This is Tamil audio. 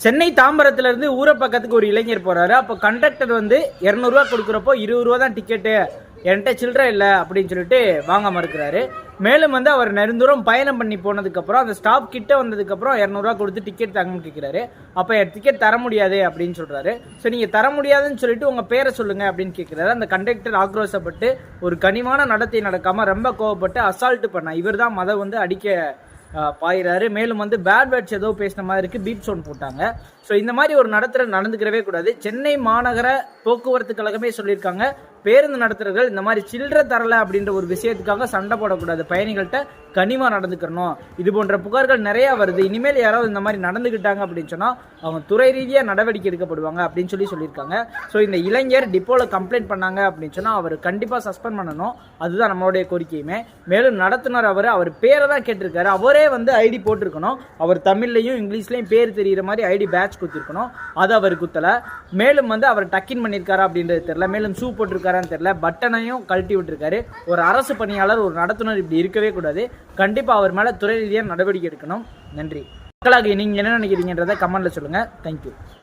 சென்னை தாம்பரத்துலேருந்து ஊரை பக்கத்துக்கு ஒரு இளைஞர் போகிறாரு அப்போ கண்டக்டர் வந்து இரநூறுவா கொடுக்குறப்போ இருபது ரூபா தான் டிக்கெட்டு என்கிட்ட சில்லற இல்லை அப்படின்னு சொல்லிட்டு வாங்க மறுக்கிறாரு. மேலும் வந்து அவர் நெருந்தூரம் பயணம் பண்ணி போனதுக்கப்புறம் அந்த ஸ்டாப் கிட்ட வந்ததுக்கப்புறம் இரநூறுவா கொடுத்து டிக்கெட் தாங்கன்னு கேட்குறாரு அப்போ என் டிக்கெட் தர முடியாது அப்படின்னு சொல்கிறாரு ஸோ நீங்கள் தர முடியாதுன்னு சொல்லிட்டு உங்கள் பேரை சொல்லுங்கள் அப்படின்னு கேட்குறாரு அந்த கண்டக்டர் ஆக்ரோஷப்பட்டு ஒரு கனிவான நடத்தை நடக்காமல் ரொம்ப கோவப்பட்டு அசால்ட்டு பண்ண. இவர் தான் மத வந்து அடிக்க பாயிறாரு. மேலும் வந்து பேட் வேர்ட்ஸ் ஏதோ பேசின மாதிரி இருக்கு. பீப் சவுண்ட் போட்டாங்க. ஸோ இந்த மாதிரி ஒரு நடத்துகிற நடந்துக்கிறவே கூடாது. சென்னை மாநகர போக்குவரத்து கழகமே சொல்லியிருக்காங்க பேருந்து நடத்துறவர்கள் இந்த மாதிரி சில்லற தரல அப்படின்ற ஒரு விஷயத்துக்காக சண்டை போடக்கூடாது. பயணிகள்கிட்ட கனிமாக நடந்துக்கிறணும் இது போன்ற புகார்கள் நிறையா வருது. இனிமேல் யாராவது இந்த மாதிரி நடந்துக்கிட்டாங்க அப்படின்னு சொன்னால் அவங்க துறை ரீதியாக நடவடிக்கை எடுக்கப்படுவாங்க அப்படின்னு சொல்லி சொல்லியிருக்காங்க. ஸோ இந்த இளைஞர் டிப்போவில் கம்ப்ளைண்ட் பண்ணாங்க அப்படின்னு சொன்னால் அவர் கண்டிப்பாக சஸ்பெண்ட் பண்ணணும். அதுதான் நம்மளுடைய கோரிக்கையுமே. மேலும் நடத்துனர் அவர் அவர் பேரை தான் கேட்டிருக்காரு. அவரே வந்து ஐடி போட்டிருக்கணும். அவர் தமிழ்லையும் இங்கிலீஷ்லையும் பேர் தெரிகிற மாதிரி ஐடி பேட்ச் குத்திருக்கணும். அது அவர் குத்தல. மேலும் வந்து அவர் டக்கின் பண்ணியிருக்காரா அப்படின்றது தெரியல. மேலும் ஷூ போட்டிருக்காரான்னு தெரியல. பட்டனையும் கழட்டி விட்டுருக்காரு. ஒரு அரசு பணியாளர் ஒரு நடத்துனர் இப்படி இருக்கவே கூடாது. கண்டிப்பா அவர் மேல துறை ரீதியாக நடவடிக்கை எடுக்கணும். நன்றி. மக்களாக நீங்க என்ன நினைக்கிறீங்கன்றதை கமெண்ட்ல சொல்லுங்க. தேங்க்யூ